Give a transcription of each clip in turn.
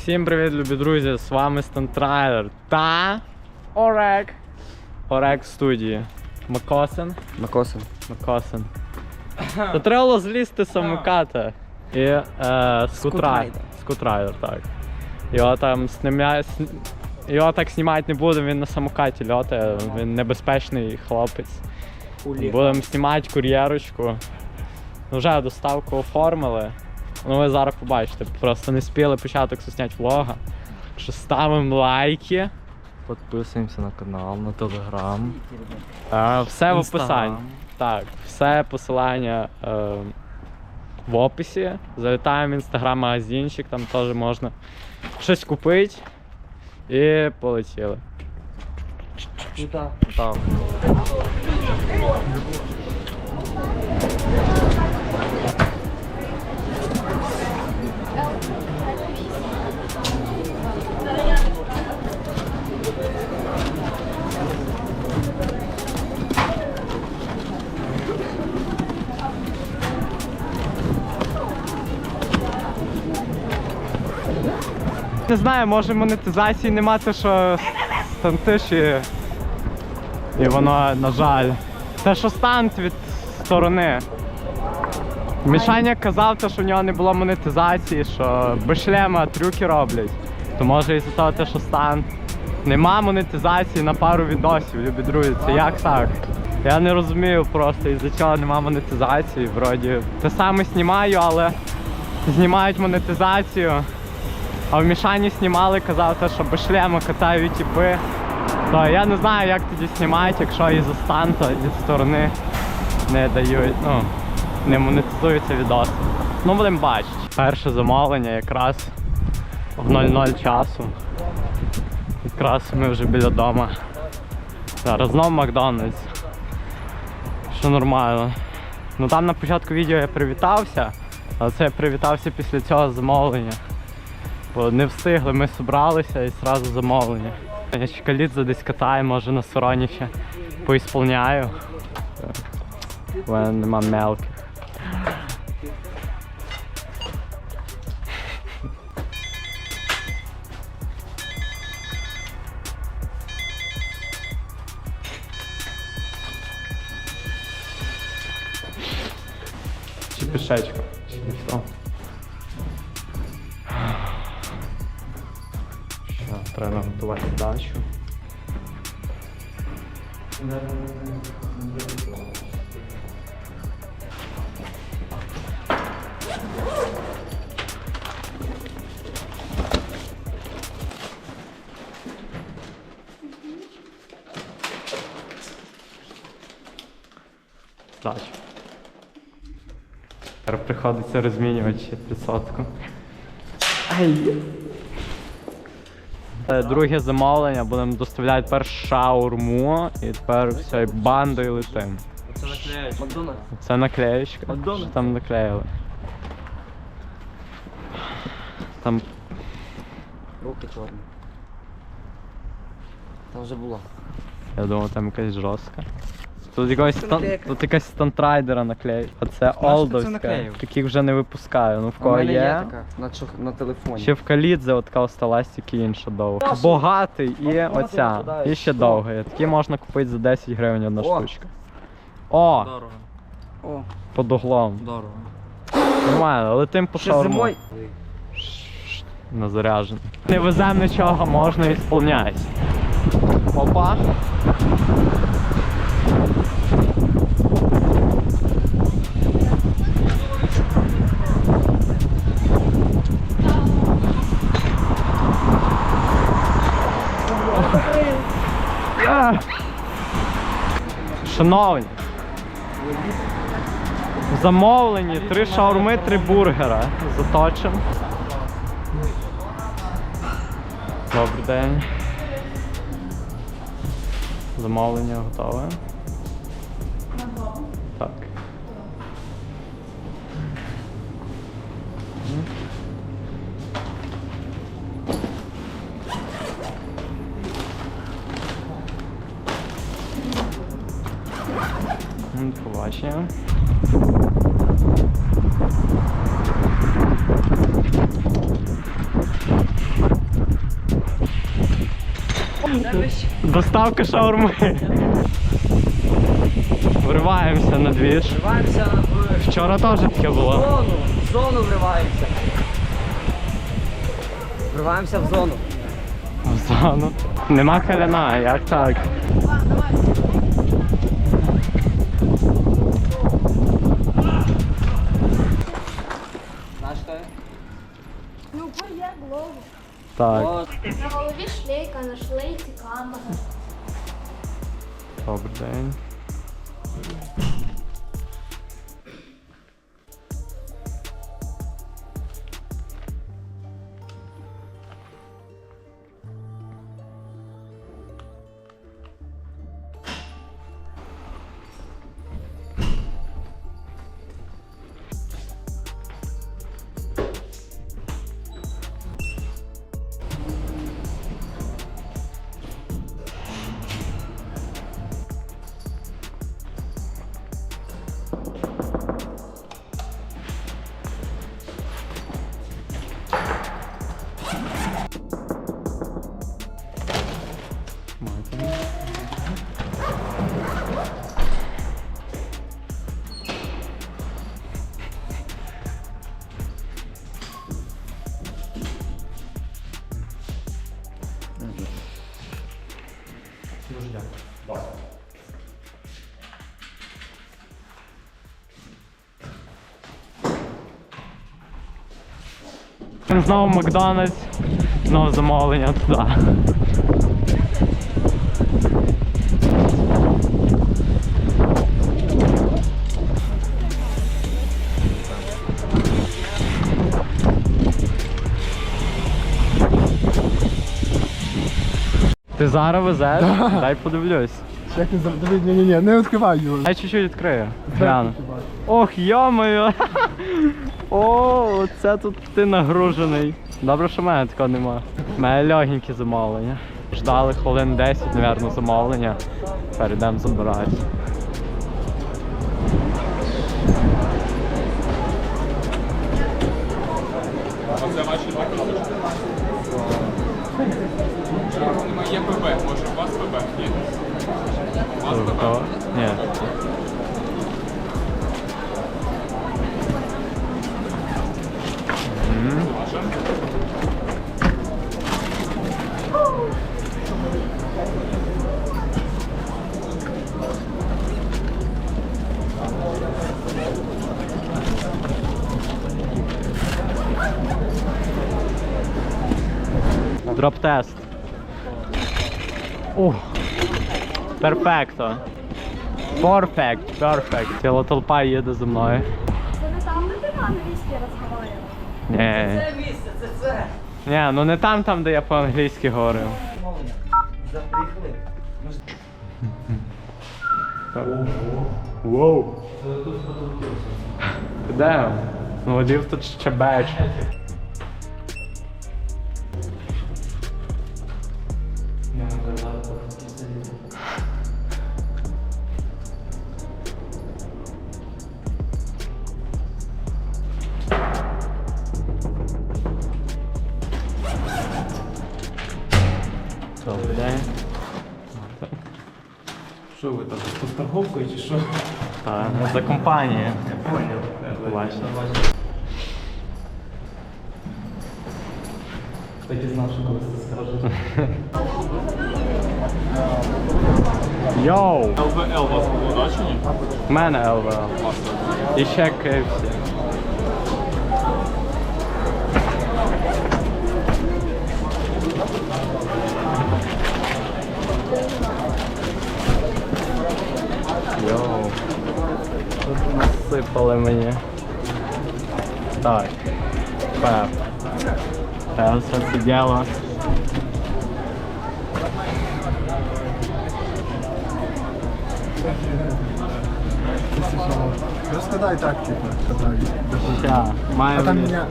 Всім привіт, любі друзі! З вами Стантрайлер та Орек. Орек студії. Макосин. Макосин. Макосин. То треба було злізти з самоката. І е, скутрайдер. Скутрайдер. Так. Його там знімає. Його так знімати не будемо, він на самокаті льотає, він небезпечний хлопець. Будемо знімати кур'єрочку. Вже доставку оформили. Ну ви зараз побачите, просто не спіли початок засняти влога. Що ставимо лайки. Підписуємося на канал, на телеграм. Е, все в описанні. Так, все посилання е, в описі. Залітаємо в інстаграм-магазинчик, там теж можна щось купити. І полетіли. Там. Не знаю, може монетизації нема, те, що стантиш і... і воно, на жаль. Те, що стант від сторони. Мішаня казав, те, що в нього не було монетизації, що без шлема трюки роблять. То може із-за того, те, що стант. Нема монетизації на пару відосів, любі друзі. Це як так? Я не розумію просто, із-за чого нема монетизації. Вроді те саме знімаю, але знімають монетизацію. А в Мішані знімали, казав, те, що без шлема катають тіпи. То я не знаю, як тоді знімають, якщо із-за станту від сторони не дають, ну, не монетизуються відоси. Ну, будемо бачити. Перше замовлення якраз в 00 часу. Якраз ми вже біля дома. Зараз знов Макдональдс. Що нормально. Ну там на початку відео я привітався, але це я привітався після цього замовлення. Бо не встигли, ми зібралися і одразу замовлення. Я чекалідзе десь катаю, може на сороні ще поісполняю. У мене нема мелких. Чи пішечка? Дачу. Дачу. Тепер приходиться розмінювати ще підсотку. Ай! Це Друге замовлення, будемо доставляти першу шаурму і тепер все, і бандою летим. Це наклеєчка. Макдональдс. Це наклеєчка. Макдональдс. Що там наклеїли? Там Руки чорні. Там вже було. Я думав, там якась жорстка. Тут якогось Це стан... наклейка. тут якась стантрайдера наклеїть. А це ти це олдовська. наклеїв? Таких вже не випускаю. Ну в У кого мене є. така на, чох- на телефоні. Ще в Калідзе от така осталась тільки інша довга. Богатий і оця. І ще довга. є. Такі можна купити за 10 гривень одна О. штучка. О, Дорого, О, під углом. дорого. Нормально, летим по ще шаурму. зимою. На заряджений. Не веземо нічого, можна і ісполняти. Опа. Шановні, в замовленні три шаурми, три бургера. Заточимо. Добрий день. Замовлення готове. Доставка шаурми. Вриваємося на двіж. Вриваємося в Вчора теж таке було. зону. В зону вриваємося. Вриваємося в зону. В зону. Нема каляна, як так? Так, На голові шлейка, на шлейці камера. добрий день. Знову Макдональдс, знову замовлення туди. Ти зараз везеш? Дай подивлюсь. Як не завжди, ні, ні, ні, не відкривай його. Дай чуть-чуть відкрию. Гляну. Ох, йо-моє! О, оце тут ти нагружений. Добре, що в мене такого нема. У мене легенькі замовлення. Ждали хвилин 10, мабуть, замовлення. Перейдемо забирати. Є ПБ, може у вас ПБ? Ні. У вас ПБ? О, Ні. Ваше? Дроп-тест. Ух. Перфекто. Перфект, перфект. Ціла толпа їде за мною. Це не там, де ти по-англійськи розмовляєш. Ні. це місце, це це. Ні, ну не там, там, де я по-англійськи говорив. Запрягли. Воу. Де? Ну, водів тут щебеч. Добрий за компанію. Я понял. Бачите. Так і знав, що колись це скажете. Йоу! ЛВЛ вас було, да, чи ні? В мене ЛВЛ. І ще KFC. Насипали мені. Так. Пеп. Це все це діло. Розкладай так, типу, катай. Ща, має А там мене,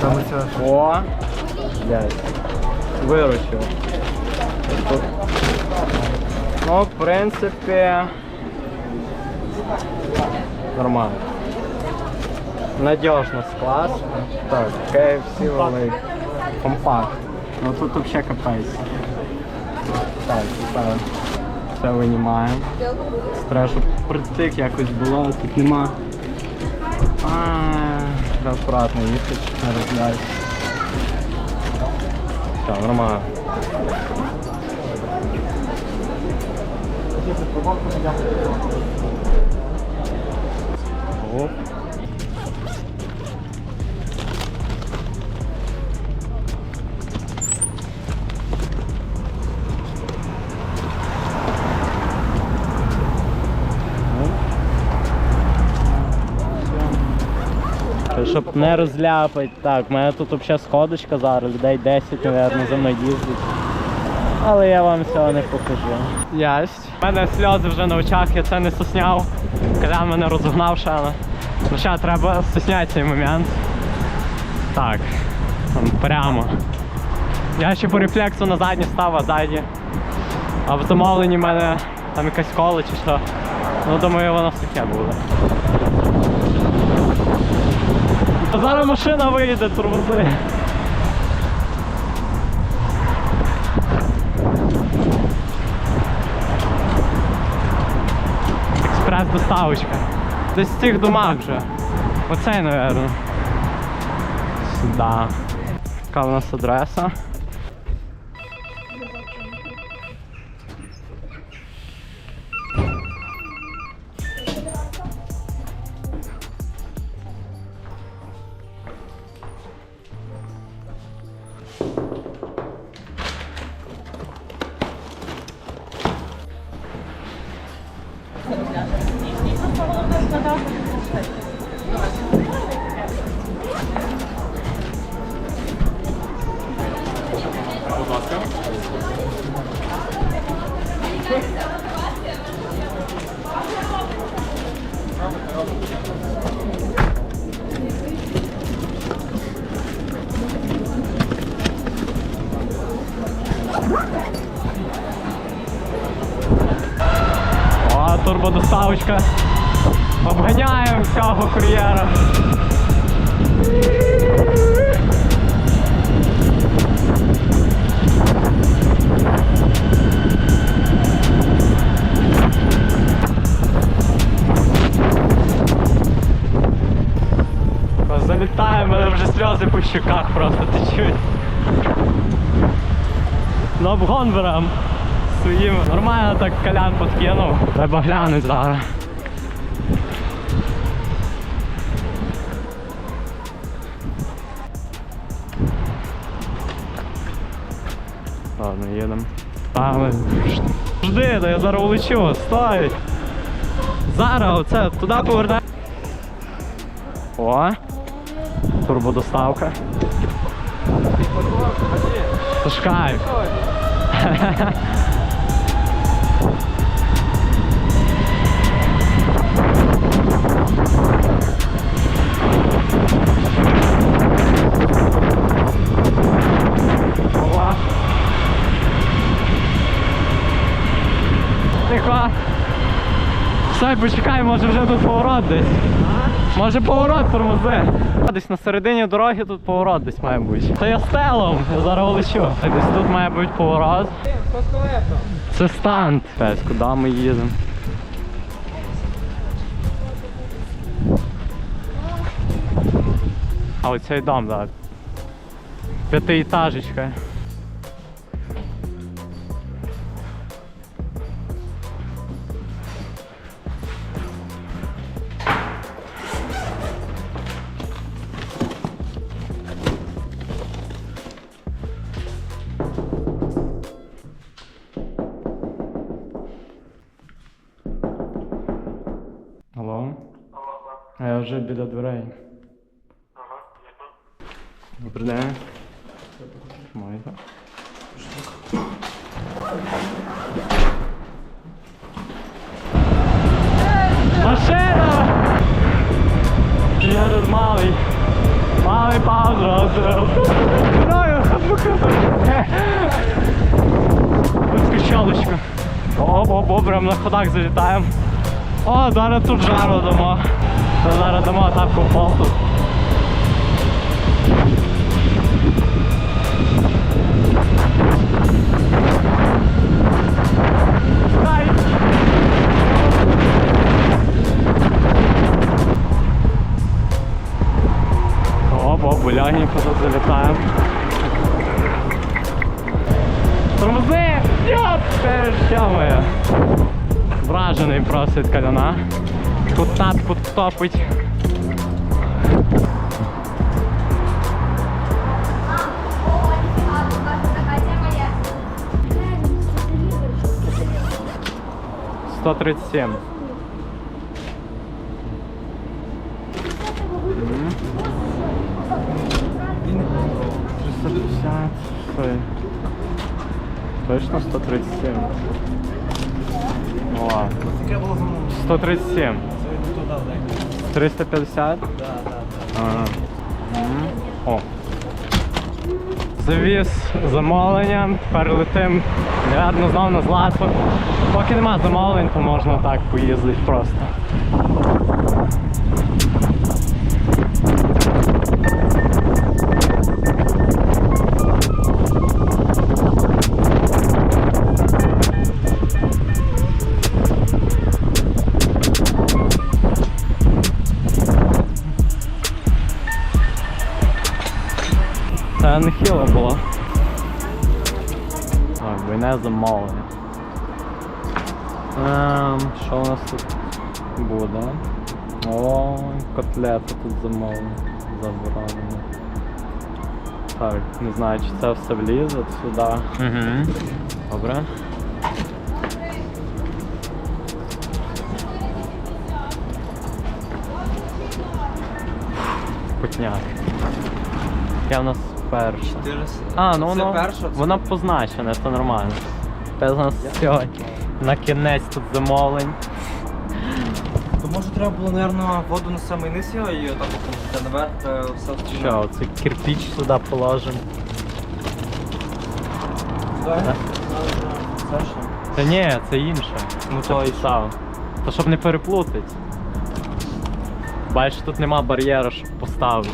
там оця О! Блядь. Виручив. Тут. Ну, в принципі. Нормально. Надіжно склад. Так, KFC великий. Компакт. Ну тут взагалі капець. Так, це, це винімаємо. Треба, щоб притик якось було, а тут нема. А, треба акуратно їхати, щоб не розглядай. Так, нормально. Оп. Щоб не розляпати. Так, в мене тут взагалі сходочка зараз, людей 10, мабуть, за мною їздить. Але я вам цього не покажу. Ясть. У мене сльози вже на очах, я це не сосняв. Колян мене розогнав ще. Ну ще треба стісняти цей момент. Так. Прямо. Я ще по рефлексу на заднє став, а ззаді. А в замовленні в мене там якась коло чи що. Ну думаю, воно сухе буде. Зараз машина виїде, тормози. Експрес-доставочка. Десь в цих домах вже. Оцей, напевно. Сюда. Яка у нас адреса? Будь ласка. О, турбодоставочка. Обганяємо всього кур'єра. Залітає, мене вже сльози по щеках просто течуть. На обгон берем своїм. Нормально так колян подкинув. Треба глянути зараз. Ладно, їдемо. ми... жди, да я зараз улечу, стой! Зараз оце туди повертай. О! Турбодоставка. Це Стой, почекай, може вже тут поворот десь. Може поворот тормози. Десь на середині дороги тут поворот десь має бути. Це я стелом, я зараз лечу. Десь тут має бути поворот. Це станд. Пес, куди ми їдемо? А оцей дом, так. П'ятиэтажечка. Вже біля дверей. Ага, Добрий день. Можете? Машина! Я тут малий. Малий паузу Мною Скачалочка. Оп, оп, оп, прям на ходах залітаємо. О, зараз тут жару дамо. Це зараз дамо атаку фалту. Опа, буляненько тут залітаємо. Тормози! Перша моя! Вражений просто каляна. Тут татку топить. А, така тема є. 137. Ой. Точно 137. Ну ладно. 137. 350? Ага. Мгм. О. Завіз замовлення, перелетим. летим, наверно, знов на злато. Поки нема замовлень, то можна так поїздити просто. Нехило було. Так, двойне замовлення. Ем, що у нас тут буде? О, котлета тут замовлення. Заборонено. Так, не знаю, чи це все влізе сюди. Угу. Добре. Вкусняк. Я в нас перша. А, ну воно, воно позначене, це нормально. Це у нас сьогодні. На кінець тут замовлень. То може треба було, напевно, воду на самий низ його і отак опустити наверх, е, все Що, це кирпич сюди положимо. Так? Та ні, це інше. Ну то і писав. То щоб не переплутати. Бачиш, тут нема бар'єра, щоб поставити.